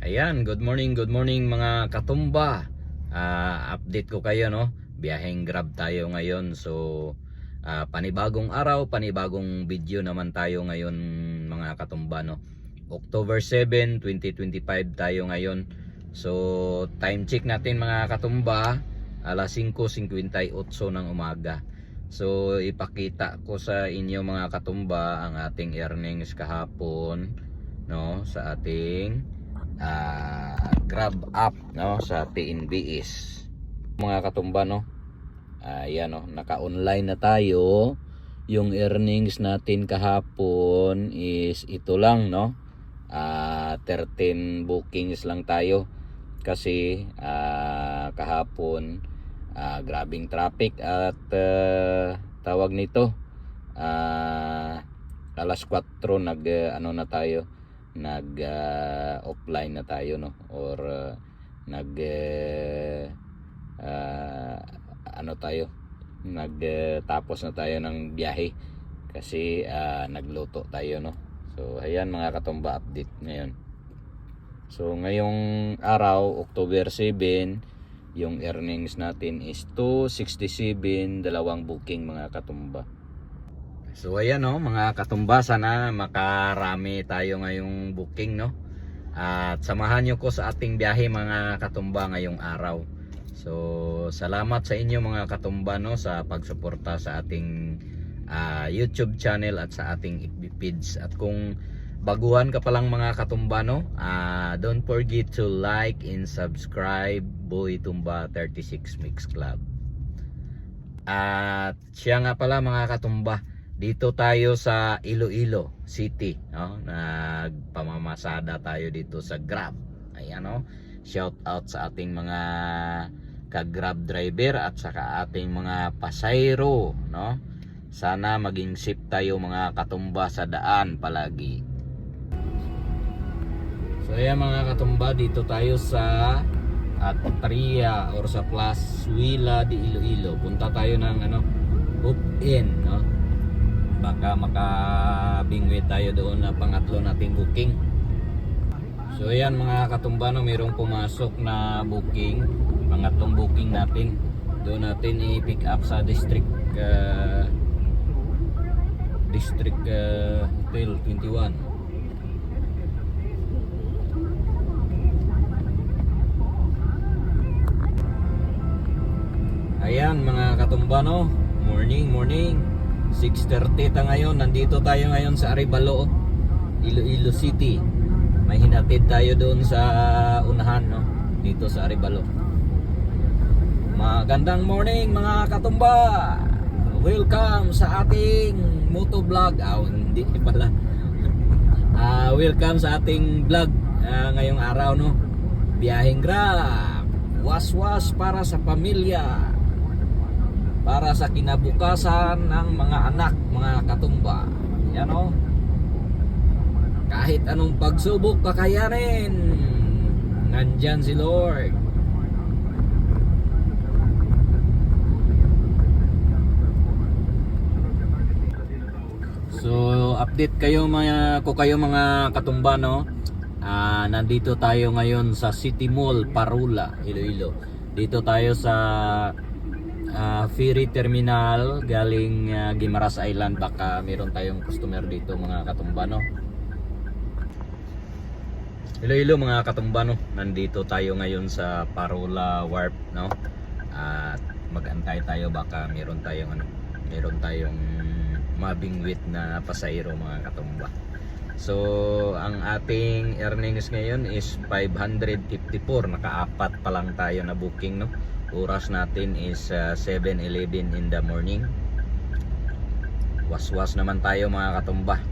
Ayan, good morning, good morning mga katumba. Ah, update ko kayo no. Biyaheng Grab tayo ngayon. So ah, panibagong araw, panibagong video naman tayo ngayon mga katumba no. October 7, 2025 tayo ngayon. So time check natin mga katumba, alas 5:58 ng umaga. So ipakita ko sa inyo mga katumba ang ating earnings kahapon no sa ating ah, grab app no sa TNBS mga katumba no? Ayan no naka-online na tayo. Yung earnings natin kahapon is ito lang no? Ah, 13 bookings lang tayo. Kasi ah, kahapon ah, grabing traffic at ah, tawag nito ah, alas 4 nag ah, ano na tayo nag ah, offline na tayo no? Or ah, nag eh, ah, ano tayo? Nag eh, tapos na tayo ng biyahe kasi ah, nagluto tayo no? So ayan mga katumba update ngayon. So ngayong araw October 7 yung earnings natin is 267 dalawang booking mga katumba So ayan no, mga katumba sana makarami tayo ngayong booking no. At samahan nyo ko sa ating biyahe mga katumba ngayong araw. So salamat sa inyo mga katumba no sa pagsuporta sa ating ah, YouTube channel at sa ating FB page. At kung baguhan ka pa lang mga katumba no, ah, don't forget to like and subscribe Boy Tumba 36 Mix Club. At siya nga pala mga katumba, dito tayo sa Iloilo City, no? Nagpamamasada tayo dito sa Grab. Ayan no. Shout out sa ating mga ka-Grab driver at saka ating mga pasayro, no? Sana maging safe tayo mga katumba sa daan palagi. So ayan mga katumba, dito tayo sa at Tria or sa Wila de Iloilo. Punta tayo ng ano, Hoop In, no? Baka makabingwi tayo doon na pangatlo nating booking. So ayan mga katumba, no, mayroong pumasok na booking, pangatlong booking natin. Doon natin i-pick up sa district uh, District uh, Hotel 21. Ayan mga katumba no. Morning, morning. 6.30 ta ngayon. Nandito tayo ngayon sa Arevalo, Iloilo City. May hinatid tayo doon sa unahan no. Dito sa Arevalo. Magandang morning mga katumba. Welcome sa ating moto vlog. Ah, hindi pala. Ah, welcome sa ating vlog ah, ngayong araw no. Biyaheng Grab. Was-was para sa pamilya para sa kinabukasan ng mga anak, mga katumba. Yan o. Kahit anong pagsubok kakayanin, nandyan si Lord. So, update kayo mga ko kayo mga katumba no. Ah, nandito tayo ngayon sa City Mall, Parula, Iloilo. Dito tayo sa ah, ferry terminal galing ah, Guimaras Island. Baka meron tayong customer dito mga katumba no Iloilo mga katumba no nandito tayo ngayon sa Parola Warp no? At magantay tayo baka meron tayong ano meron tayong mabingwit na pasahero mga katumba. So, ang ating earnings ngayon is 554. Nakaapat pa lang tayo na booking, no? Oras natin is uh, 7.11 in the morning. Was-was naman tayo mga katumba.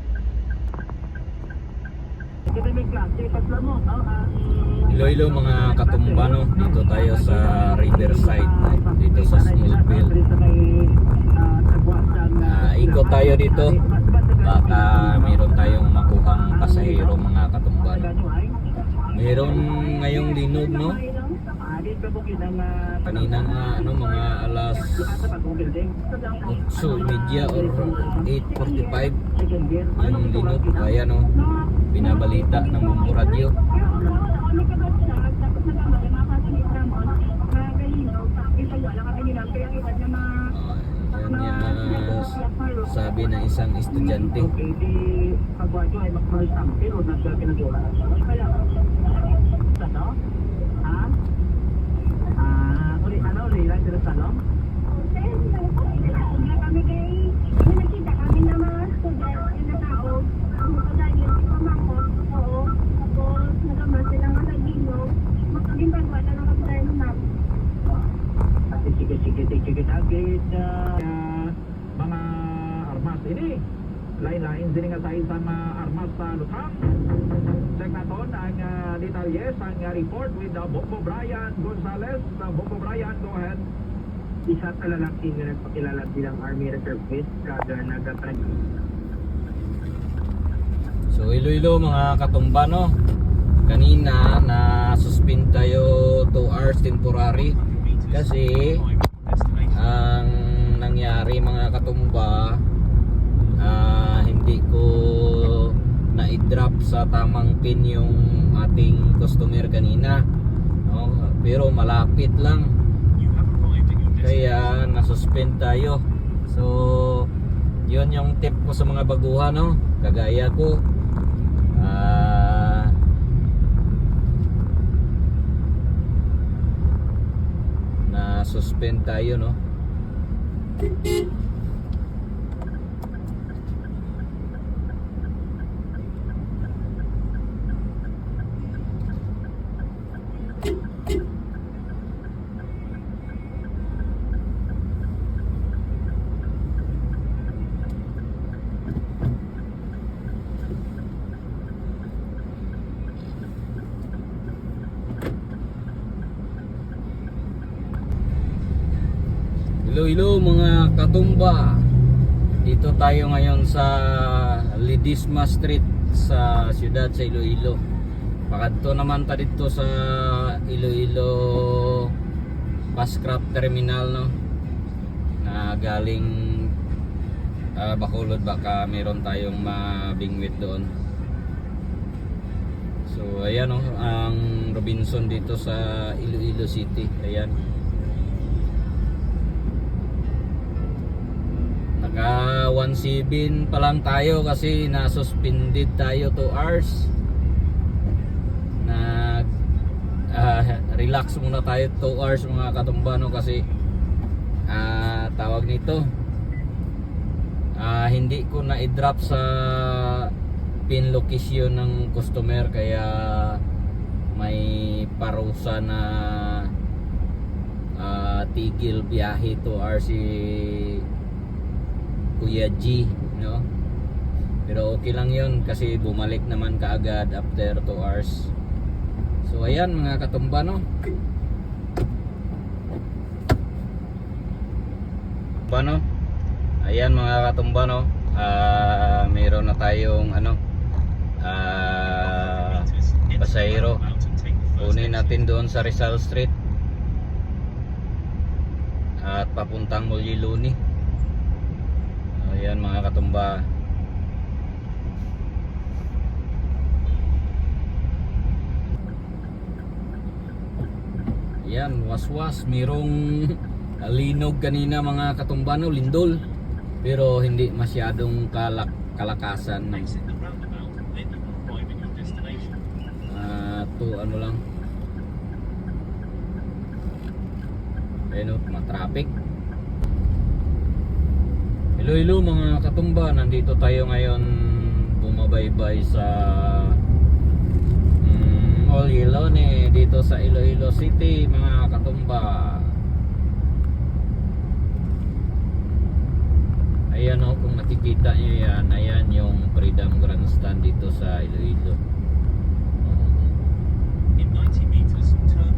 Iloilo mga katumba, no? Dito tayo sa Riverside. Dito sa Smallville. Ah, ikot tayo dito. Baka meron tayong makuhang pasahero mga katumba. no? Meron ngayong linog, no? Kanina nga, ano, mga alas 8.30 or 8.45 yung linot kaya no, binabalita ng Bumbo Radio. sabi ng isang estudyante. Okay, di ay mag-first time pero nasa. Kaya, sige, agad na mga armas ini. Lain-lain sini nga sa mga armas sa Lutang. Check naton ang uh, detalyes, ang uh, report with uh, Bongo Brian Gonzalez. Uh, Bongo Brian, go ahead. Isa sa lalaki na nagpakilala bilang Army Reservist kada nagatry So Iloilo mga katumba no. Kanina na suspend tayo 2 hours temporary kasi ang nangyari mga katumba ah, hindi ko na-drop sa tamang pin yung ating customer kanina. No? Pero malapit lang. Kaya nasuspend tayo. So, yun yung tip ko sa mga baguhan, no? Kagaya ko. Ah... na suspend tayo, no? Hello, hello mga katumba. Dito tayo ngayon sa Lidisma Street sa siyudad sa Iloilo. Pakadto naman ta dito sa Iloilo Bascraft Terminal no. Na galing ah, Bacolod baka meron tayong mabingwit doon. So ayan oh, ang Robinson dito sa Iloilo City. Ayan. Naka 1.7 pa lang tayo kasi na-suspended tayo 2 hours. Nag ah, relax muna tayo 2 hours mga katumbano kasi ah, tawag nito ah, hindi ko na i-drop sa pin location ng customer kaya may parusa na ah, tigil biyahe 2 hours si Kuya G, no? Pero okay lang 'yon kasi bumalik naman kaagad after 2 hours. So ayan mga katumba no. Bano? Ayan mga katumba no. Ah, mayroon na tayong ano ah pasahero. Kunin natin doon sa Rizal Street. At papuntang Muliluni. Ayan mga katumba. Ayan, waswas. Merong linog kanina mga katumbano, lindol. Pero hindi masyadong kalak kalakasan. Ah, to ano lang. Ayun, oh, matraffic. Hello mga katumba. Nandito tayo ngayon bumabaybay sa mm, All Yelone dito sa Iloilo City mga katumba. Ayan o, kung nakikita nyo yan, ayan yung Freedom Grandstand dito sa Iloilo. In 90 meters, turn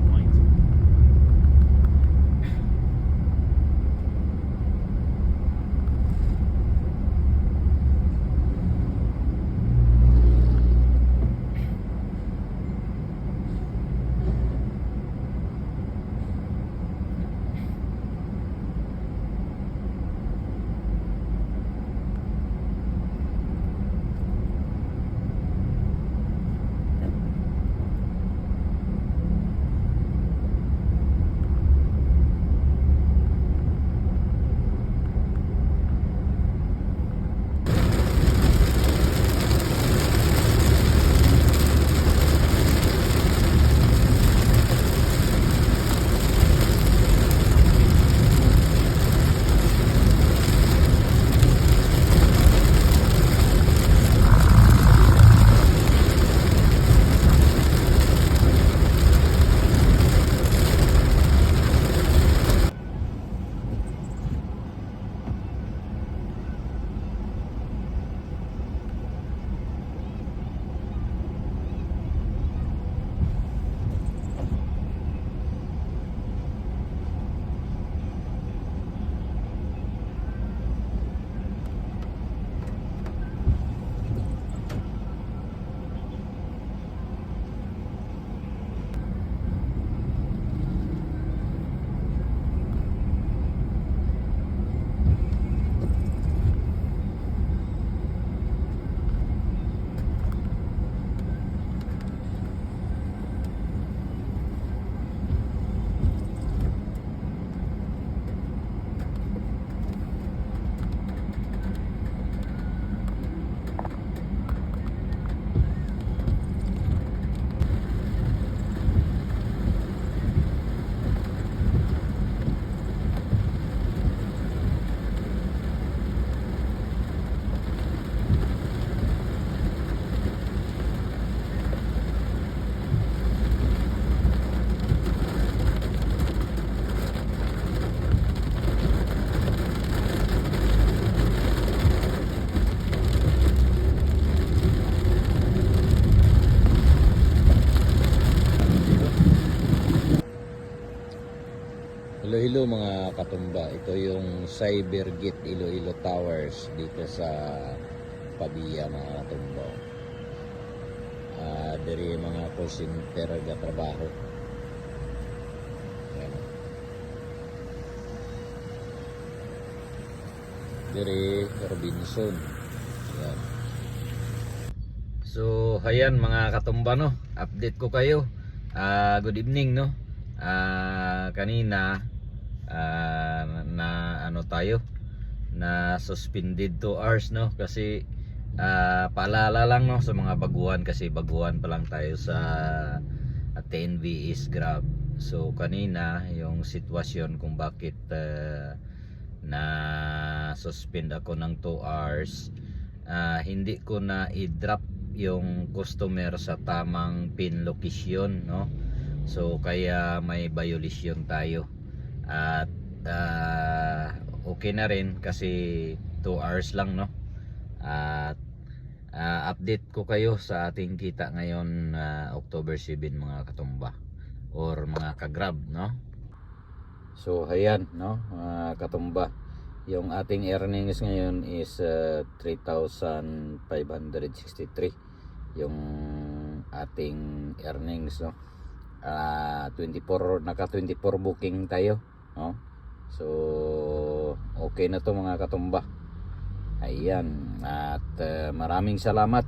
Iloilo mga katumba, ito yung Cybergate Iloilo Towers dito sa Pabia mga katumba. Ah, diri mga call center ga trabaho. Ayan. Robinson. Ayan. So, ayan mga katumba no, update ko kayo. Ah, good evening no. Ah, kanina ah, na ano tayo na suspended 2 hours no? Kasi ah, paalala lang no sa mga baguhan. Kasi baguhan pa lang tayo sa at TNV is Grab. So kanina yung sitwasyon kung bakit ah, na suspend ako ng 2 hours ah, hindi ko na i-drop yung customer sa tamang pin location no? So kaya may violation tayo at ah, okay na rin kasi 2 hours lang no? At ah, update ko kayo sa ating kita ngayon ah, October 7 mga katumba. Or mga kagrab no? So ayan no? Mga katumba. Yung ating earnings ngayon is uh, 3,563 yung ating earnings no? Ah, 24 naka 24 booking tayo no? So okay na to mga katumba. Ayan at uh, maraming salamat